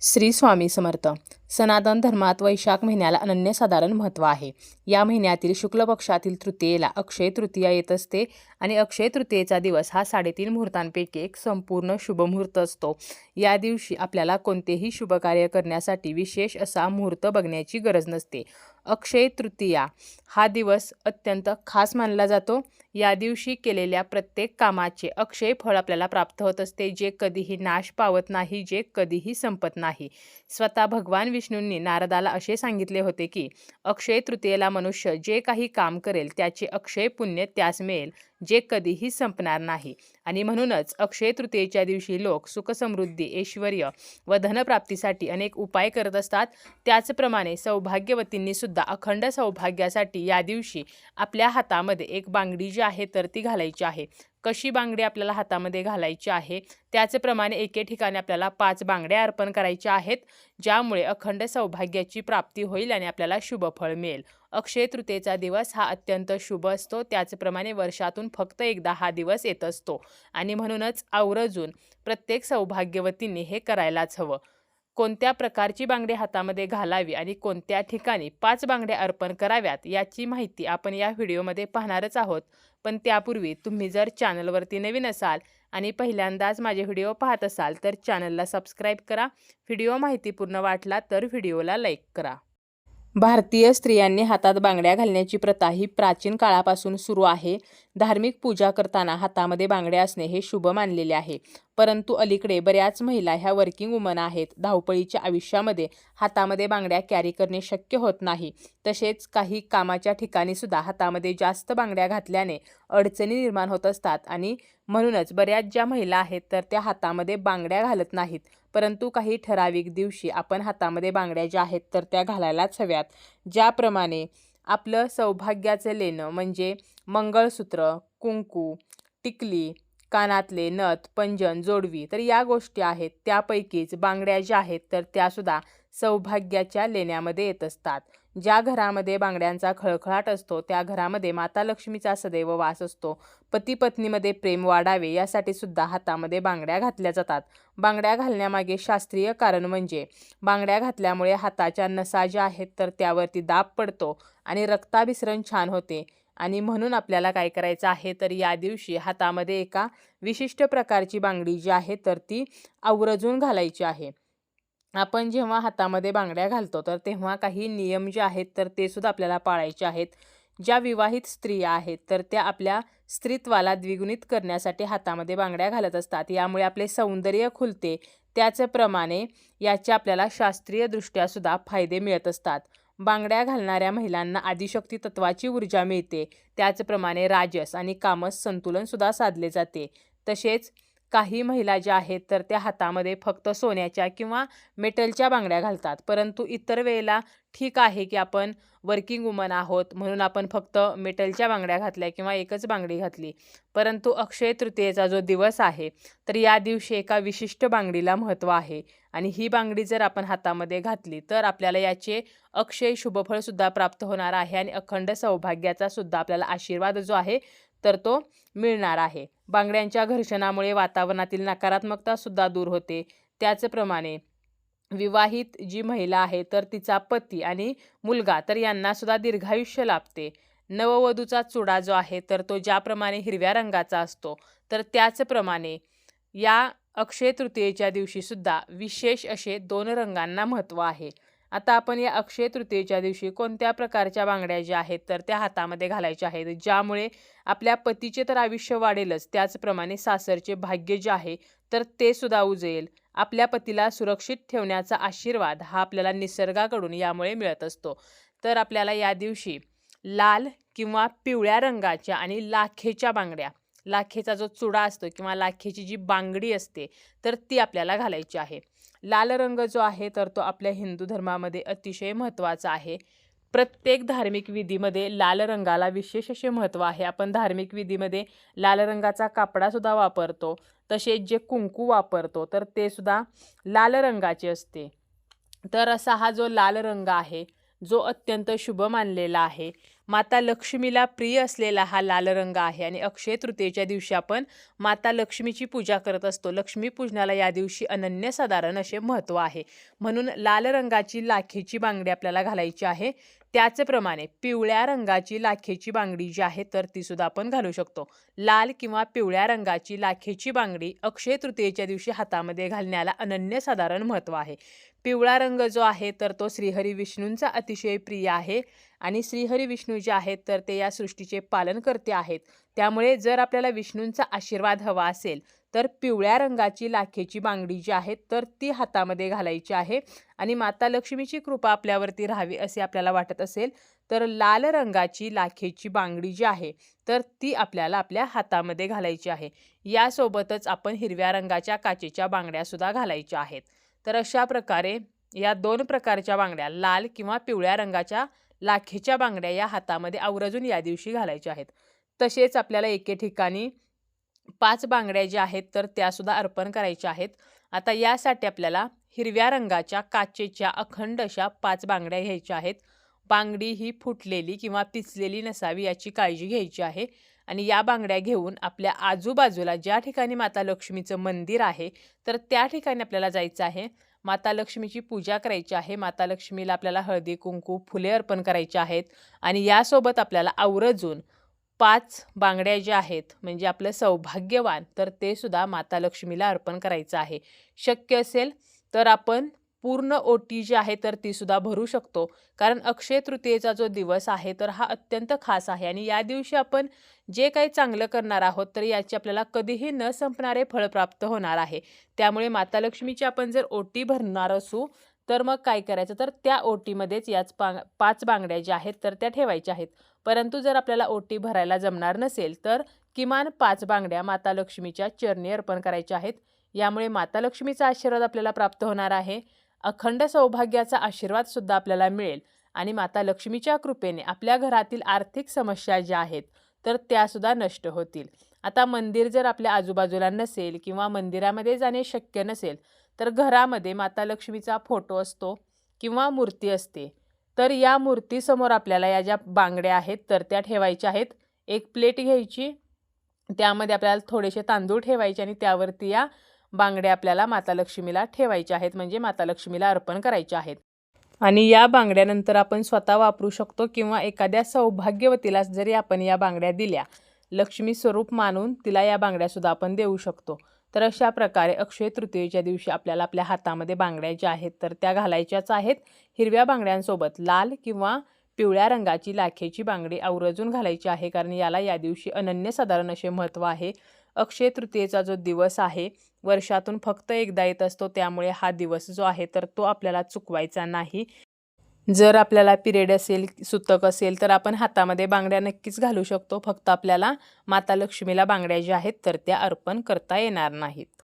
श्री स्वामी समर्थ. सनातन धर्मात वैशाख महिन्याला अनन्यसाधारण महत्त्व आहे. या महिन्यातील शुक्ल पक्षातील तृतीयेला अक्षय तृतीया येत असते आणि अक्षय तृतीयेचा दिवस हा साडेतीन मुहूर्तांपैकी एक संपूर्ण शुभ मुहूर्त असतो. या दिवशी आपल्याला कोणतेही शुभकार्य करण्यासाठी विशेष असा मुहूर्त बघण्याची गरज नसते. अक्षय तृतीया हा दिवस अत्यंत खास मानला जातो. या दिवशी केलेल्या प्रत्येक कामाचे अक्षय फळ आपल्याला प्राप्त होत असते जे कधीही नाश पावत नाही जे कधीही संपत नाही. स्वतः भगवान विष्णूंनी नारदाला असे सांगितले होते की अक्षय तृतीयेला मनुष्य जे काही काम करेल त्याचे अक्षय पुण्य त्यास मिळेल जे कधीही संपणार नाही. आणि म्हणूनच अक्षय तृतीयेच्या दिवशी लोक सुखसमृद्धी ऐश्वर व धनप्राप्तीसाठी अनेक उपाय करत असतात. त्याचप्रमाणे सौभाग्यवतींनी सुद्धा अखंड सौभाग्यासाठी या दिवशी आपल्या हातामध्ये एक बांगडी जी आहे तर ती घालायची आहे. कशी बांगडी आपल्याला हातामध्ये घालायची आहे? त्याचप्रमाणे एके ठिकाणी आपल्याला पाच बांगड्या अर्पण करायच्या आहेत ज्यामुळे अखंड सौभाग्याची प्राप्ती होईल आणि आपल्याला शुभफळ मिळेल. अक्षय तृतीयेचा दिवस हा अत्यंत शुभ असतो. त्याचप्रमाणे वर्षातून फक्त एकदा हा दिवस येत असतो. आणि म्हणूनच आवर्जून प्रत्येक सौभाग्यवतींनी हे करायलाच हवं. कोणत्या प्रकारची बांगडी हातामध्ये घालावी आणि कोणत्या ठिकाणी पाच बांगड्या अर्पण कराव्यात याची माहिती आपण या व्हिडिओमध्ये पाहणारच आहोत. पण त्यापूर्वी तुम्ही जर चॅनलवरती नवीन असाल आणि पहिल्यांदाच माझे व्हिडिओ पाहत असाल तर चॅनलला सबस्क्राईब करा. व्हिडिओ माहितीपूर्ण वाटला तर व्हिडिओला लाईक करा. भारतीय स्त्रियांनी हातात बांगड्या घालण्याची प्रथा ही प्राचीन काळापासून सुरू आहे. धार्मिक पूजा करताना हातामध्ये बांगड्या असणे हे शुभ मानलेले आहे. परंतु अलीकडे बऱ्याच महिला ह्या वर्किंग वुमन आहेत. धावपळीच्या आयुष्यामध्ये हातामध्ये बांगड्या कॅरी करणे शक्य होत नाही. तसेच काही कामाच्या ठिकाणी सुद्धा हातामध्ये जास्त बांगड्या घातल्याने अडचणी निर्माण होत असतात आणि म्हणूनच बऱ्याच ज्या महिला आहेत तर त्या हातामध्ये बांगड्या घालत नाहीत. परंतु काही ठराविक दिवशी आपण हातामध्ये बांगड्या ज्या आहेत तर त्या घालायलाच हव्यात. ज्याप्रमाणे आपलं सौभाग्याचं लेणं म्हणजे मंगळसूत्र कुंकू टिकली कानातले नथ पंजन जोडवी तर या गोष्टी आहेत. त्यापैकीच बांगड्या ज्या आहेत तर त्यासुद्धा सौभाग्याच्या लेण्यामध्ये येत असतात. ज्या घरामध्ये बांगड्यांचा खळखळाट असतो त्या घरामध्ये माता लक्ष्मीचा सदैव वास असतो. पती पत्नीमध्ये प्रेम वाढावे यासाठी सुद्धा हातामध्ये बांगड्या घातल्या जातात. बांगड्या घालण्यामागे शास्त्रीय कारण म्हणजे बांगड्या घातल्यामुळे हाताच्या नसा ज्या आहेत तर त्यावरती दाब पडतो आणि रक्ताभिसरण छान होते. आणि म्हणून आपल्याला काय करायचं आहे तर या दिवशी हातामध्ये एका विशिष्ट प्रकारची बांगडी जी आहे तर ती आवरजून घालायची आहे. आपण जेव्हा हातामध्ये बांगड्या घालतो तर तेव्हा काही नियम जे आहेत तर ते सुद्धा आपल्याला पाळायचे आहेत. ज्या विवाहित स्त्रिया आहेत तर त्या आपल्या स्त्रीत्वाला द्विगुणित करण्यासाठी हातामध्ये बांगड्या घालत असतात. यामुळे आपले सौंदर्य खुलते. त्याचप्रमाणे याचे आपल्याला शास्त्रीयदृष्ट्यासुद्धा फायदे मिळत असतात. बांगड्या घालणाऱ्या महिलांना आदिशक्ती तत्वाची ऊर्जा मिळते. त्याचप्रमाणे राजस आणि कामस संतुलनसुद्धा साधले जाते. तसेच काही महिला ज्या आहेत तर त्या हातामध्ये फक्त सोन्याच्या किंवा मेटलच्या बांगड्या घालतात. परंतु इतर वेळेला ठीक आहे की आपण वर्किंग वुमन आहोत म्हणून आपण फक्त मेटलच्या बांगड्या घातल्या किंवा एकच बांगडी घातली. परंतु अक्षय तृतीयेचा जो दिवस आहे तर या दिवशी एका विशिष्ट बांगडीला महत्त्व आहे. आणि ही बांगडी जर आपण हातामध्ये घातली तर आपल्याला याचे अक्षय शुभफळसुद्धा प्राप्त होणार आहे आणि अखंड सौभाग्याचा सुद्धा आपल्याला आशीर्वाद जो आहे तर तो मिळणार आहे. बांगड्यांच्या घर्षणामुळे वातावरणातील नकारात्मकता सुद्धा दूर होते. त्याचप्रमाणे विवाहित जी महिला आहे तर तिचा पती आणि मुलगा तर यांना सुद्धा दीर्घायुष्य लाभते. नववधूचा चुडा जो आहे तर तो ज्याप्रमाणे हिरव्या रंगाचा असतो तर त्याचप्रमाणे या अक्षय तृतीयेच्या दिवशीसुद्धा विशेष असे दोन रंगांना महत्त्व आहे. आता आपण या अक्षय तृतीयेच्या दिवशी कोणत्या प्रकारच्या बांगड्या ज्या आहेत तर त्या हातामध्ये घालायच्या आहेत ज्यामुळे आपल्या पतीचे तर आयुष्य वाढेलच त्याचप्रमाणे सासरचे भाग्य जे आहे तर ते सुद्धा उजेल. आपल्या पतीला सुरक्षित ठेवण्याचा आशीर्वाद हा आपल्याला निसर्गाकडून यामुळे मिळत असतो. तर आपल्याला या दिवशी लाल किंवा पिवळ्या रंगाच्या आणि लाखेच्या बांगड्या लाखेचा जो चुडा असतो किंवा लाखेची जी बांगडी असते तर ती आपल्याला घालायची आहे. लाल रंग जो आहे तर तो आपल्या हिंदू धर्मामध्ये अतिशय महत्त्वाचा आहे. प्रत्येक धार्मिक विधीमध्ये लाल रंगाला विशेष असे महत्त्व आहे. आपण धार्मिक विधीमध्ये लाल रंगाचा कापडासुद्धा वापरतो तसेच जे कुंकू वापरतो तर ते सुद्धा लाल रंगाचे असते. तर असा हा जो लाल रंग आहे जो अत्यंत शुभ मानलेला आहे. माता लक्ष्मीला प्रिय असलेला हा लाल रंग आहे. आणि अक्षय तृतीयेच्या दिवशी आपण माता लक्ष्मीची पूजा करत असतो. लक्ष्मी पूजनाला या दिवशी अनन्यसाधारण असे महत्त्व आहे. म्हणून लाल रंगाची लाखेची बांगडी आपल्याला घालायची आहे. त्याचप्रमाणे पिवळ्या रंगाची लाखेची बांगडी जी आहे तर ती सुद्धा आपण घालू शकतो. लाल किंवा पिवळ्या रंगाची लाखेची बांगडी अक्षय तृतीयेच्या दिवशी हातामध्ये घालण्याला अनन्यसाधारण महत्त्व आहे. पिवळा रंग जो आहे तर तो श्रीहरी विष्णूंचा अतिशय प्रिय आहे आणि श्रीहरी विष्णू जे आहेत तर ते या सृष्टीचे पालन करते आहेत. त्यामुळे जर आपल्याला विष्णूंचा आशीर्वाद हवा असेल तर पिवळ्या रंगाची लाखेची बांगडी जी आहे तर ती हातामध्ये घालायची आहे. आणि माता लक्ष्मीची कृपा आपल्यावरती राहावी असे आपल्याला वाटत असेल तर लाल रंगाची लाखेची बांगडी जी आहे तर ती आपल्याला आपल्या हातामध्ये घालायची आहे. यासोबतच आपण हिरव्या रंगाच्या काचेच्या बांगड्यासुद्धा घालायच्या आहेत. तर अशा प्रकारे या दोन प्रकारच्या बांगड्या लाल किंवा पिवळ्या रंगाच्या लाखेच्या बांगड्या या हातामध्ये आवर्जून या दिवशी घालायच्या आहेत. तसेच आपल्याला एके ठिकाणी पाच बांगड्या ज्या आहेत तर त्यासुद्धा अर्पण करायच्या आहेत. आता यासाठी आपल्याला हिरव्या रंगाच्या काचेच्या अखंड अशा पाच बांगड्या घ्यायच्या आहेत. बांगडी ही फुटलेली किंवा पिचलेली नसावी याची काळजी घ्यायची आहे. आणि या बांगड्या घेऊन आपल्या आजूबाजूला ज्या ठिकाणी माता लक्ष्मीचं मंदिर आहे तर त्या ठिकाणी आपल्याला जायचं आहे. माता लक्ष्मीची पूजा करायची आहे. माता लक्ष्मीला आपल्याला हळदी कुंकू फुले अर्पण करायचे आहेत. आणि यासोबत आपल्याला आवर्जून पाच बांगड्या ज्या आहेत म्हणजे आपलं सौभाग्यवान तर ते सुद्धा माता लक्ष्मीला अर्पण करायचं आहे. शक्य असेल तर आपण पूर्ण ओटी जी आहे तर ती सुद्धा भरू शकतो. कारण अक्षय तृतीयेचा जो दिवस आहे तर हा अत्यंत खास आहे. आणि या दिवशी आपण जे काही चांगलं करणार आहोत तर याची आपल्याला कधीही न संपणारे फळ प्राप्त होणार आहे. त्यामुळे माता लक्ष्मीची आपण जर ओटी भरणार असू तर मग काय करायचं? तर त्या ओटीमध्येच याच पा पाच बांगड्या ज्या आहेत तर त्या ठेवायच्या आहेत. परंतु जर आपल्याला ओटी भरायला जमणार नसेल तर किमान पाच बांगड्या माता लक्ष्मीच्या चरणी अर्पण करायच्या आहेत. यामुळे माता लक्ष्मीचा आशीर्वाद आपल्याला प्राप्त होणार आहे. अखंड सौभाग्याचा आशीर्वादसुद्धा आपल्याला मिळेल आणि माता लक्ष्मीच्या कृपेने आपल्या घरातील आर्थिक समस्या ज्या आहेत तर त्यासुद्धा नष्ट होतील. आता मंदिर जर आपल्या आजूबाजूला नसेल किंवा मंदिरामध्ये जाणे शक्य नसेल तर घरामध्ये माता लक्ष्मीचा फोटो असतो किंवा मूर्ती असते. तर या मूर्तीसमोर आपल्याला या ज्या बांगड्या आहेत तर त्या ठेवायच्या आहेत. एक प्लेट घ्यायची त्यामध्ये आपल्याला थोडेसे तांदूळ ठेवायचे आणि त्यावरती या बांगड्या आपल्याला माता लक्ष्मीला ठेवायच्या आहेत म्हणजे माता लक्ष्मीला अर्पण करायच्या आहेत. आणि या बांगड्यानंतर आपण स्वतः वापरू शकतो किंवा एखाद्या सौभाग्यवतीला जरी आपण या बांगड्या दिल्या लक्ष्मी स्वरूप मानून तिला या बांगड्यासुद्धा आपण देऊ शकतो. तर अशा प्रकारे अक्षय तृतीयेच्या दिवशी आपल्याला आपल्या हातामध्ये बांगड्या ज्या आहेत तर त्या घालायच्याच आहेत. हिरव्या बांगड्यांसोबत लाल किंवा पिवळ्या रंगाची लाखेची बांगडी आवर्जून घालायची आहे कारण याला या दिवशी अनन्यसाधारण असे महत्त्व आहे. अक्षय तृतीयेचा जो दिवस आहे वर्षातून फक्त एकदा येत असतो त्यामुळे हा दिवस जो आहे तर तो आपल्याला चुकवायचा नाही. जर आपल्याला पिरियड असेल सुतक असेल तर आपण हातामध्ये बांगड्या नक्कीच घालू शकतो. फक्त आपल्याला माता लक्ष्मीला बांगड्या ज्या आहेत तर त्या अर्पण करता येणार नाहीत.